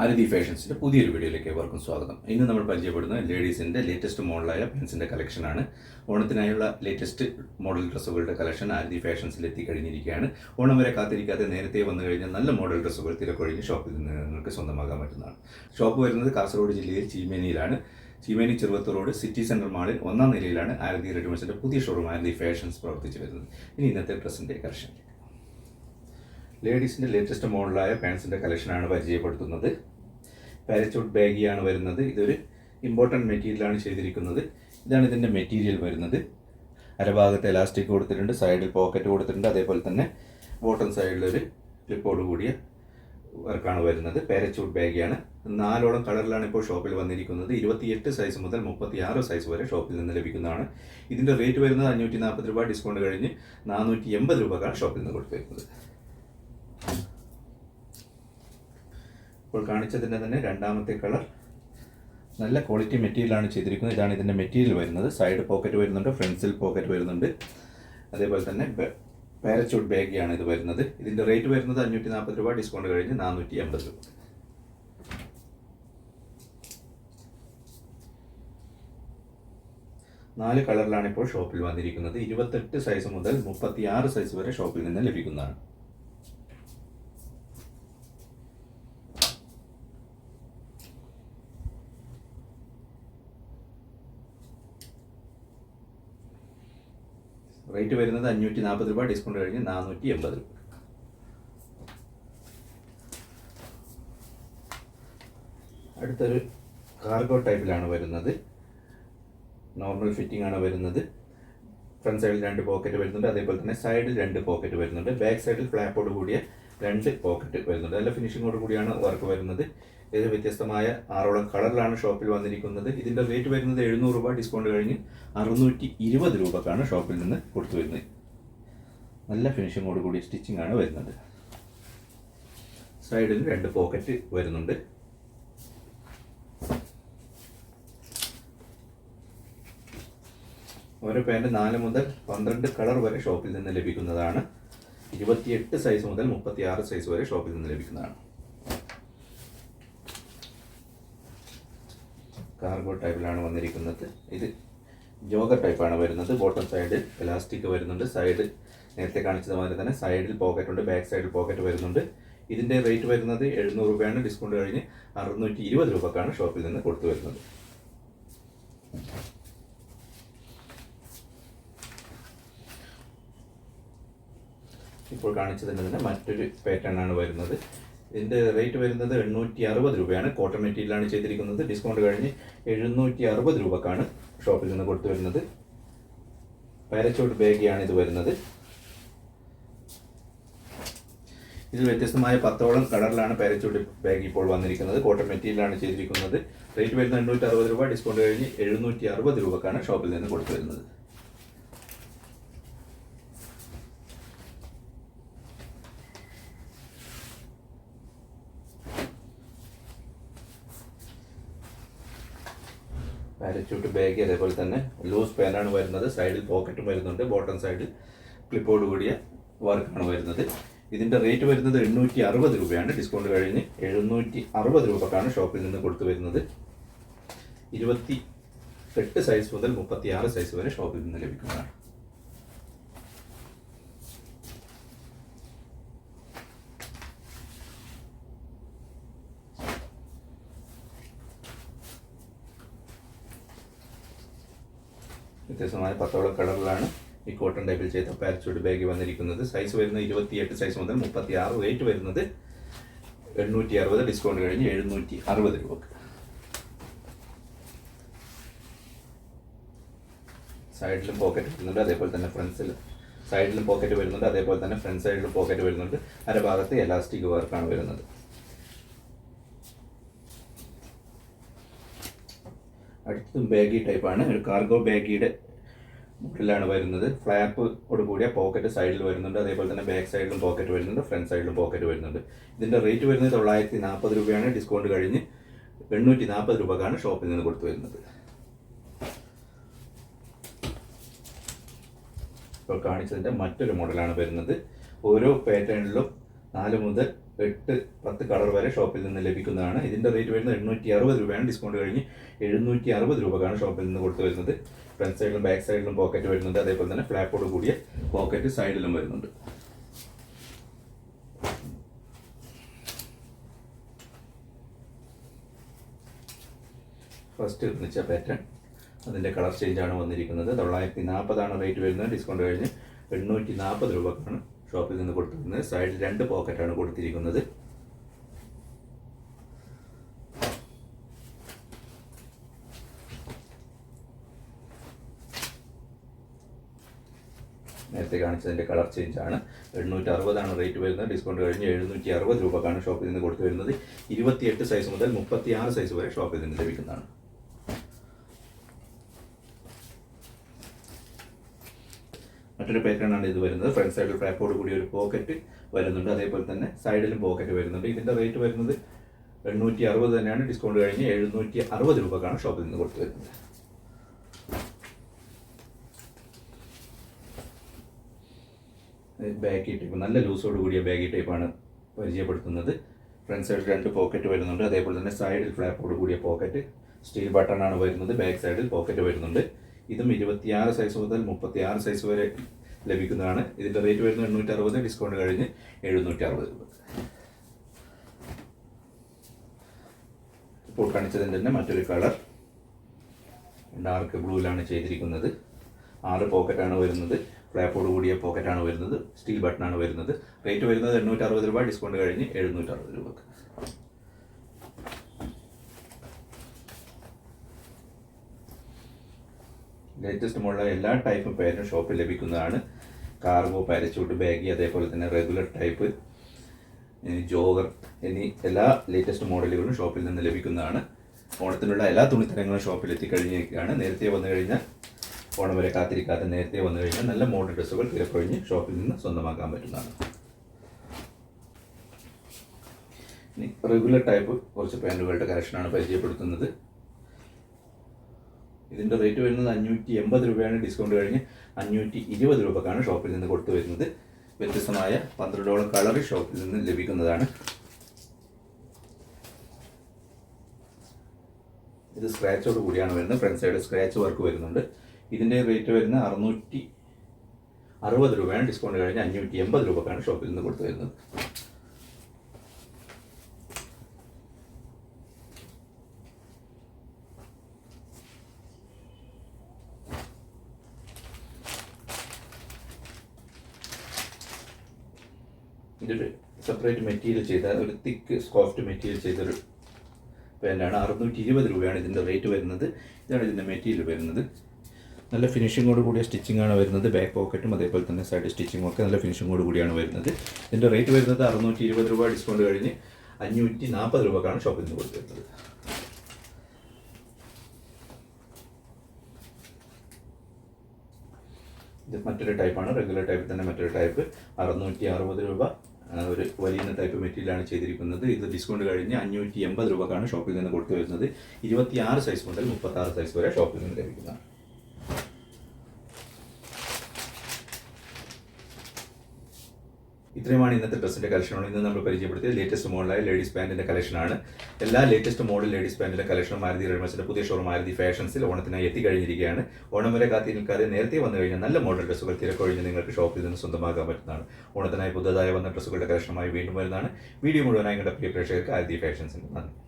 ആരതി ഫാഷൻസിന്റെ പുതിയൊരു വീഡിയോയിലേക്ക് ഏവർക്കും സ്വാഗതം. ഇന്ന് നമ്മൾ പരിചയപ്പെടുന്ന ലേഡീസിന്റെ ലേറ്റസ്റ്റ് മോഡലായ പെൻസിന്റെ കളക്ഷനാണ് ഓണത്തിനായുള്ള ലേറ്റസ്റ്റ് മോഡൽ ഡ്രസ്സുകളുടെ കളക്ഷൻ ആരതി ഫാഷൻസിൽ എത്തിക്കഴിഞ്ഞിരിക്കുകയാണ്. ഓണം വരെ കാത്തിരിക്കാതെ നേരത്തെ വന്നു കഴിഞ്ഞാൽ നല്ല മോഡൽ ഡ്രസ്സുകൾ തിരക്കൊഴിഞ്ഞ് ഷോപ്പിൽ നിന്ന് നിങ്ങൾക്ക് സ്വന്തമാക്കാൻ പറ്റുന്നതാണ്. ഷോപ്പ് വരുന്നത് കാസർഗോഡ് ജില്ലയിൽ ചീമേനിയിലാണ്. Cheemeni Cheruvathur road city central മാളിൽ ഒന്നാം നിലയിലാണ് ആരതി റെഡിമെയ്ഡ്സിന്റെ പുതിയ ഷോറൂം ആരതി ഫാഷൻസ് പ്രവർത്തിച്ചു വരുന്നത്. ഇനി ഇന്നത്തെ ഡ്രസ്സിന്റെ കളക്ഷൻ ലേഡീസിന്റെ ലേറ്റസ്റ്റ് മോഡലായ പാൻസിന്റെ കളക്ഷനാണ് പരിചയപ്പെടുത്തുന്നത്. പാരച്ചൂട്ട് ബാഗിയാണ് വരുന്നത്. ഇതൊരു ഇമ്പോർട്ടന്റ് മെറ്റീരിയലാണ് ചെയ്തിരിക്കുന്നത്. ഇതാണ് ഇതിന്റെ മെറ്റീരിയൽ വരുന്നത്. അരഭാഗത്ത് എലാസ്റ്റിക് കൊടുത്തിട്ടുണ്ട് സൈഡിൽ പോക്കറ്റ് കൊടുത്തിട്ടുണ്ട്. അതേപോലെ തന്നെ ബോട്ടം സൈഡിലൊരു ക്ലിപ്പോട് കൂടിയ വർക്കാണ് വരുന്നത്. പാരച്ചൂട്ട് ബാഗിയാണ് നാലോളം കളറിലാണ് ഇപ്പോൾ ഷോപ്പിൽ വന്നിരിക്കുന്നത്. ഇരുപത്തിയെട്ട് സൈസ് മുതൽ മുപ്പത്തി ആറ് സൈസ് വരെ ഷോപ്പിൽ നിന്ന് ലഭിക്കുന്നതാണ്. ഇതിന്റെ റേറ്റ് വരുന്നത് അഞ്ഞൂറ്റി നാൽപ്പത് രൂപ ഡിസ്കൗണ്ട് കഴിഞ്ഞ് നാനൂറ്റി എൺപത് രൂപക്കാണ് ഷോപ്പിൽ നിന്ന് കൊടുത്തിരിക്കുന്നത്. ഇപ്പോൾ കാണിച്ചതിന്റെ തന്നെ രണ്ടാമത്തെ കളർ. നല്ല ക്വാളിറ്റി മെറ്റീരിയലാണ് ചെയ്തിരിക്കുന്നത്. ഇതാണ് ഇതിന്റെ മെറ്റീരിയൽ വരുന്നത്. സൈഡ് പോക്കറ്റ് വരുന്നുണ്ട് ഫ്രണ്ട്സിൽ പോക്കറ്റ് വരുന്നുണ്ട്. അതേപോലെ തന്നെ പാരച്ചൂട്ട് ബാഗിയാണ് ഇത് വരുന്നത്. ഇതിന്റെ റേറ്റ് വരുന്നത് അഞ്ഞൂറ്റി നാൽപ്പത് രൂപ ഡിസ്കൗണ്ട് കഴിഞ്ഞ് നാനൂറ്റി അമ്പത് രൂപ. നാല് കളറിലാണ് ഇപ്പോൾ ഷോപ്പിൽ വന്നിരിക്കുന്നത്. ഇരുപത്തെട്ട് സൈസ് മുതൽ മുപ്പത്തിയാറ് സൈസ് വരെ ഷോപ്പിൽ നിന്ന് ലഭിക്കുന്നതാണ്. റേറ്റ് വരുന്നത് അഞ്ഞൂറ്റി നാൽപ്പത് രൂപ ഡിസ്കൗണ്ട് കഴിഞ്ഞ് നാനൂറ്റി എൺപത് രൂപ. അടുത്തൊരു കാർഗോ ടൈപ്പിലാണ് വരുന്നത്. നോർമൽ ഫിറ്റിംഗ് ആണ് വരുന്നത്. ഫ്രണ്ട് സൈഡിൽ രണ്ട് പോക്കറ്റ് വരുന്നുണ്ട് അതേപോലെ തന്നെ സൈഡിൽ രണ്ട് പോക്കറ്റ് വരുന്നുണ്ട്. ബാക്ക് സൈഡിൽ ഫ്ലാപ്പോട് കൂടിയ രണ്ട് പോക്കറ്റ് വരുന്നുണ്ട്. നല്ല ഫിനിഷിങ്ങോട് കൂടിയാണ് വർക്ക് വരുന്നത്. ഇത് വ്യത്യസ്തമായ ആറോളം കളറിലാണ് ഷോപ്പിൽ വന്നിരിക്കുന്നത്. ഇതിന്റെ റേറ്റ് വരുന്നത് എഴുന്നൂറ് രൂപ. ഡിസ്കൗണ്ട് കഴിഞ്ഞ് അറുന്നൂറ്റി ഇരുപത് രൂപക്കാണ് ഷോപ്പിൽ നിന്ന് കൊടുത്തു വരുന്നത്. നല്ല ഫിനിഷിങ്ങോട് കൂടി സ്റ്റിച്ചിങ് ആണ് വരുന്നത്. സൈഡിൽ രണ്ട് പോക്കറ്റ് വരുന്നുണ്ട്. ഓരോ പാന്റ് നാല് മുതൽ പന്ത്രണ്ട് കളർ വരെ ഷോപ്പിൽ നിന്ന് ലഭിക്കുന്നതാണ്. ഇരുപത്തിയെട്ട് സൈസ് മുതൽ മുപ്പത്തിയാറ് സൈസ് വരെ ഷോപ്പിൽ നിന്ന് ലഭിക്കുന്നതാണ്. കാർഗോ ടൈപ്പിലാണ് വന്നിരിക്കുന്നത്. ഇത് ജോഗർ ടൈപ്പാണ് വരുന്നത്. ബോട്ടം സൈഡ് എലാസ്റ്റിക് വരുന്നുണ്ട്. സൈഡ് നേരത്തെ കാണിച്ചതുപോലെ തന്നെ സൈഡിൽ പോക്കറ്റ് ഉണ്ട്. ബാക്ക് സൈഡിൽ പോക്കറ്റ് വരുന്നുണ്ട്. ഇതിന്റെ റേറ്റ് വരുന്നത് എഴുന്നൂറ് രൂപയാണ്. ഡിസ്കൗണ്ട് കഴിഞ്ഞ് അറുന്നൂറ്റി ഇരുപത് രൂപക്കാണ് ഷോപ്പിൽ നിന്ന് കൊടുത്തു വരുന്നത്. ഇപ്പോൾ കാണിച്ചു തന്നെ മറ്റൊരു പാറ്റേൺ ആണ് വരുന്നത്. ഇതിന്റെ റേറ്റ് വരുന്നത് എണ്ണൂറ്റി അറുപത് രൂപയാണ് കോട്ടൺ മെറ്റീരിയലാണ് ചെയ്തിരിക്കുന്നത്. ഡിസ്കൗണ്ട് കഴിഞ്ഞ് എഴുന്നൂറ്റി അറുപത് രൂപക്കാണ് ഷോപ്പിൽ നിന്ന് കൊടുത്തു വരുന്നത്. പാരച്ചൂട്ട് ബാഗിയാണ് ഇത് വരുന്നത്. ഇതിൽ വ്യത്യസ്തമായ പത്തോളം കളറിലാണ് പാരച്ചൂട്ട് ബാഗ് ഇപ്പോൾ വന്നിരിക്കുന്നത്. കോട്ടൺ മെറ്റീരിയലാണ് ചെയ്തിരിക്കുന്നത്. റേറ്റ് വരുന്നത് എണ്ണൂറ്റി അറുപത് രൂപ. ഡിസ്കൗണ്ട് കഴിഞ്ഞ് എഴുന്നൂറ്റി അറുപത് രൂപക്കാണ് ഷോപ്പിൽ നിന്ന് കൊടുത്തു വരുന്നത്. പാരച്യൂട്ട് ബാഗ് അതേപോലെ തന്നെ ലൂസ് പാനാണ് വരുന്നത്. സൈഡിൽ പോക്കറ്റും വരുന്നുണ്ട്. ബോട്ടം സൈഡിൽ ക്ലിപ്പോട് കൂടിയ വർക്കാണ് വരുന്നത്. ഇതിന്റെ റേറ്റ് വരുന്നത് എണ്ണൂറ്റി അറുപത് രൂപയാണ്. ഡിസ്കൗണ്ട് കഴിഞ്ഞ് എഴുന്നൂറ്റി അറുപത് രൂപക്കാണ് ഷോപ്പിൽ നിന്ന് കൊടുത്തു വരുന്നത്. ഇരുപത്തി എട്ട് സൈസ് മുതൽ മുപ്പത്തി ആറ് സൈസ് വരെ ഷോപ്പിൽ നിന്ന് ലഭിക്കുന്നതാണ്. വ്യത്യസ്തമായ പത്തോളം കളറിലാണ് ഈ കോട്ടൺ ടൈപ്പിൽ ചെയ്ത പാരച്യൂട്ട് ബാഗ് വന്നിരിക്കുന്നത്. സൈസ് വരുന്നത് ഇരുപത്തിയെട്ട് സൈസ് മുതൽ മുപ്പത്തി ആറ് റേറ്റ് വരുന്നത് എണ്ണൂറ്റി അറുപത് ഡിസ്കൗണ്ട് കഴിഞ്ഞ് എഴുന്നൂറ്റി അറുപത് രൂപക്ക്. സൈഡിലും പോക്കറ്റ് വരുന്നുണ്ട് അതേപോലെ തന്നെ ഫ്രണ്ട്സിൽ സൈഡിലും പോക്കറ്റ് വരുന്നുണ്ട് അതേപോലെ തന്നെ ഫ്രണ്ട് സൈഡിലും പോക്കറ്റ് വരുന്നുണ്ട്. അരഭാഗത്ത് എലാസ്റ്റിക് വർക്കാണ് വരുന്നത്. അടുത്തതും ബാഗി ടൈപ്പാണ് ഒരു കാർഗോ ബാഗിയുടെ മോഡലാണ് വരുന്നത്. ഫ്ലാപ്പോട് കൂടിയ പോക്കറ്റ് സൈഡിൽ വരുന്നുണ്ട്. അതേപോലെ തന്നെ ബാക്ക് സൈഡിലും പോക്കറ്റ് വരുന്നുണ്ട്. ഫ്രണ്ട് സൈഡിലും പോക്കറ്റ് വരുന്നുണ്ട്. ഇതിന്റെ റേറ്റ് വരുന്നത് തൊള്ളായിരത്തി നാൽപ്പത് രൂപയാണ്. ഡിസ്കൗണ്ട് കഴിഞ്ഞ് എണ്ണൂറ്റി നാൽപ്പത് രൂപക്കാണ് ഷോപ്പിൽ നിന്ന് കൊടുത്തു വരുന്നത്. ഇപ്പോൾ കാണിച്ചതിന്റെ മറ്റൊരു മോഡലാണ് വരുന്നത്. ഓരോ പാറ്റേണിലും നാല് മുതൽ എട്ട് പത്ത് കളർ വരെ ഷോപ്പിൽ നിന്ന് ലഭിക്കുന്നതാണ്. ഇതിന്റെ റേറ്റ് വരുന്നത് എണ്ണൂറ്റി അറുപത് രൂപയാണ്. ഡിസ്കൗണ്ട് കഴിഞ്ഞ് എഴുന്നൂറ്റി അറുപത് രൂപക്കാണ് ഷോപ്പിൽ നിന്ന് കൊടുത്തു വരുന്നത്. ഫ്രണ്ട് സൈഡിലും ബാക്ക് സൈഡിലും പോക്കറ്റ് വരുന്നുണ്ട്. അതേപോലെ തന്നെ ഫ്ലാപ്പോട് കൂടിയ പോക്കറ്റ് സൈഡിലും വരുന്നുണ്ട്. ഫസ്റ്റ് നിർമ്മിച്ച പാറ്റേൺ അതിന്റെ കളർ ചേഞ്ചാണ് വന്നിരിക്കുന്നത്. തൊള്ളായിരത്തി നാൽപ്പതാണ് റേറ്റ് വരുന്നത്. ഡിസ്കൗണ്ട് കഴിഞ്ഞ് എണ്ണൂറ്റി നാൽപ്പത് രൂപക്കാണ്. ഷോപ്പിൽ നിന്ന് കൊടുത്തിരിക്കുന്നത്. സൈഡിൽ രണ്ട് പോക്കറ്റാണ് കൊടുത്തിരിക്കുന്നത്. നേരത്തെ കാണിച്ചതിന്റെ കളർ ചേഞ്ച് ആണ്. എണ്ണൂറ്റി അറുപതാണ് റേറ്റ് വരുന്നത്. ഡിസ്കൗണ്ട് കഴിഞ്ഞ് എഴുന്നൂറ്റി അറുപത് രൂപക്കാണ് ഷോപ്പിൽ നിന്ന് കൊടുത്തു വരുന്നത്. ഇരുപത്തിയെട്ട് സൈസ് മുതൽ മുപ്പത്തി ആറ് സൈസ് വരെ ഷോപ്പിൽ നിന്ന് ലഭിക്കുന്നതാണ്. മറ്റൊരു പാറ്റേൺ ആണ് ഇത് വരുന്നത്. ഫ്രണ്ട് സൈഡിൽ ഫ്ലാപ്പോട് കൂടി ഒരു പോക്കറ്റ് വരുന്നുണ്ട്. അതേപോലെ തന്നെ സൈഡിലും പോക്കറ്റ് വരുന്നുണ്ട്. ഇതിന്റെ റേറ്റ് വരുന്നത് എണ്ണൂറ്റി അറുപത് തന്നെയാണ്. ഡിസ്കൗണ്ട് കഴിഞ്ഞ് എഴുന്നൂറ്റി അറുപത് രൂപക്കാണ് ഷോപ്പിൽ നിന്ന് കൊടുത്തു വരുന്നത്. ബാഗി ടൈപ്പ് നല്ല ലൂസോട് കൂടിയ ബാഗി ടൈപ്പാണ് പരിചയപ്പെടുത്തുന്നത്. ഫ്രണ്ട് സൈഡിൽ രണ്ട് പോക്കറ്റ് വരുന്നുണ്ട്. അതേപോലെ തന്നെ സൈഡിൽ ഫ്ലാപ്പോട് കൂടിയ പോക്കറ്റ് സ്റ്റീൽ ബട്ടൺ ആണ് വരുന്നത്. ബാക്ക് സൈഡിൽ പോക്കറ്റ് വരുന്നുണ്ട്. ഇതും ഇരുപത്തിയാറ് സൈസ് മുതൽ മുപ്പത്തിയാറ് സൈസ് വരെ ലഭിക്കുന്നതാണ്. ഇതിന്റെ റേറ്റ് വരുന്നത് എണ്ണൂറ്റി അറുപത് ഡിസ്കൗണ്ട് കഴിഞ്ഞ് എഴുന്നൂറ്റി അറുപത് രൂപ. ഇപ്പോൾ കാണിച്ചതിന്റെ തന്നെ മറ്റൊരു കളർ. ഡാർക്ക് ബ്ലൂവിലാണ് ചെയ്തിരിക്കുന്നത്. ആറ് പോക്കറ്റാണ് വരുന്നത്. ഫ്ലാപ്പോട് കൂടിയ പോക്കറ്റാണ് വരുന്നത്. സ്റ്റീൽ ബട്ടണാണ് വരുന്നത്. റേറ്റ് വരുന്നത് എണ്ണൂറ്റി അറുപത് രൂപ ഡിസ്കൗണ്ട് കഴിഞ്ഞ് എഴുന്നൂറ്റി അറുപത് രൂപക്ക് ലേറ്റസ്റ്റ് മോഡലുള്ള എല്ലാ ടൈപ്പ് പേരും ഷോപ്പിൽ ലഭിക്കുന്നതാണ്. കാർഗോ പാരച്യൂട്ട് ബാഗി അതേപോലെ തന്നെ റെഗുലർ ടൈപ്പ് ജോഗർ എന്നീ എല്ലാ ലേറ്റസ്റ്റ് മോഡലുകളും ഷോപ്പിൽ നിന്ന് ലഭിക്കുന്നതാണ്. ഓണത്തിനുള്ള എല്ലാ തുണിത്തരങ്ങളും ഷോപ്പിൽ എത്തിക്കഴിഞ്ഞിരിക്കുകയാണ് നേരത്തെ വന്നു കഴിഞ്ഞാൽ ഓണം വരെ കാത്തിരിക്കാതെ നേരത്തെ വന്നു കഴിഞ്ഞാൽ നല്ല മോഡൽ ഡ്രസ്സുകൾ തിരക്കൊഴിഞ്ഞ് ഷോപ്പിൽ നിന്ന് സ്വന്തമാക്കാൻ പറ്റുന്നതാണ്. ഇനി റെഗുലർ ടൈപ്പ് കുറച്ച് പാന്റുകളുടെ കളക്ഷനാണ് പരിചയപ്പെടുത്തുന്നത്. ഇതിന്റെ റേറ്റ് വരുന്നത് അഞ്ഞൂറ്റി എൺപത് രൂപയാണ് ഡിസ്കൗണ്ട് കഴിഞ്ഞ് അഞ്ഞൂറ്റി ഇരുപത് രൂപക്കാണ് ഷോപ്പിൽ നിന്ന് കൊടുത്തു വരുന്നത് വ്യത്യസ്തമായ പന്ത്രണ്ടോളം കളർ ഷോപ്പിൽ നിന്ന് ലഭിക്കുന്നതാണ്. ഇത് സ്ക്രാച്ചോട് കൂടിയാണ് വരുന്നത്. ഫ്രണ്ട് സൈഡ് സ്ക്രാച്ച് വർക്ക് വരുന്നുണ്ട്. ഇതിന്റെ റേറ്റ് വരുന്ന അറുന്നൂറ്റി അറുപത് രൂപയാണ്. ഡിസ്കൗണ്ട് കഴിഞ്ഞ് അഞ്ഞൂറ്റി എൺപത് രൂപക്കാണ് ഷോപ്പിൽ നിന്ന് കൊടുത്തു വരുന്നത് ഇതൊരു സെപ്പറേറ്റ് മെറ്റീരിയൽ ചെയ്ത ഒരു തിക്ക് സോഫ്റ്റ് മെറ്റീരിയൽ ചെയ്തൊരു പാന്റാണ് അറുന്നൂറ്റി ഇരുപത് രൂപയാണ് ഇതിന്റെ റേറ്റ് വരുന്നത്. ഇതാണ് ഇതിന്റെ മെറ്റീരിയൽ വരുന്നത്. നല്ല ഫിനിഷിങ്ങോട് കൂടിയ സ്റ്റിച്ചിങ്ങാണ് വരുന്നത്. ബാക്ക് പോക്കറ്റും അതേപോലെ തന്നെ സൈഡ് സ്റ്റിച്ചിങ്ങും ഒക്കെ നല്ല ഫിനിഷിങ്ങോട് കൂടിയാണ് വരുന്നത്. ഇതിന്റെ റേറ്റ് വരുന്നത് അറുന്നൂറ്റി ഇരുപത് രൂപ ഡിസ്കൗണ്ട് കഴിഞ്ഞ് അഞ്ഞൂറ്റി നാൽപ്പത് രൂപക്കാണ് ഷോപ്പിൽ നിന്ന് കൊടുത്തിരുന്നത് ഇത് മറ്റൊരു ടൈപ്പാണ് റെഗുലർ ടൈപ്പ് തന്നെ മറ്റൊരു ടൈപ്പ് അറുന്നൂറ്റി അറുപത് രൂപ ഒരു വലിയ ടൈപ്പ് മെറ്റീരിയലാണ് ചെയ്തിരിക്കുന്നത്. ഇത് ഡിസ്കൗണ്ട് കഴിഞ്ഞ് അഞ്ഞൂറ്റി എൺപത് രൂപക്കാണ് ഷോപ്പിൽ നിന്ന് കൊടുത്തു വരുന്നത്. ഇരുപത്തിയാറ് സൈസ് മുതൽ മുപ്പത്താറ് സൈസ് വരെ ഷോപ്പിൽ നിന്ന് ലഭിക്കുന്നതാണ്. ഇത്രയുമാണ് ഇന്നത്തെ ഡ്രസ്സിന്റെ കളക്ഷനാണ് ഇന്ന് നമ്മൾ പരിചയപ്പെടുത്തിയ ലേറ്റസ്റ്റ് മോഡലായ ലേഡീസ് പാന്റിന്റെ കളക്ഷനാണ് എല്ലാ ലേറ്റസ്റ്റ് മോഡൽ ലേഡീസ് പാന്റിന്റെ കളക്ഷനും മാരുതി റെഡ്മസിന്റെ പുതിയ ഷോറൂം മാരുതി ഫാഷൻസിൽ ഓണത്തിനായി എത്തിക്കഴിഞ്ഞിരിക്കുകയാണ്. ഓണം വരെ കാത്തി നിൽക്കാതെ നേരത്തെ വന്നു കഴിഞ്ഞാൽ നല്ല മോഡൽ ഡ്രസ്സുകൾ തിരക്കൊഴിഞ്ഞ് നിങ്ങൾക്ക് ഷോപ്പിൽ നിന്ന് സ്വന്തമാക്കാൻ പറ്റുന്നതാണ്. ഓണത്തിനായി പുതുതായി വന്ന ഡ്രസ്സുകളുടെ കളക്ഷനുമായി വീണ്ടും വരുന്നതാണ്. വീഡിയോ മുഴുവനായി കണ്ട പ്രിയ പ്രേക്ഷകർക്ക് ആരതി ഫാഷൻസിന് നന്ദി.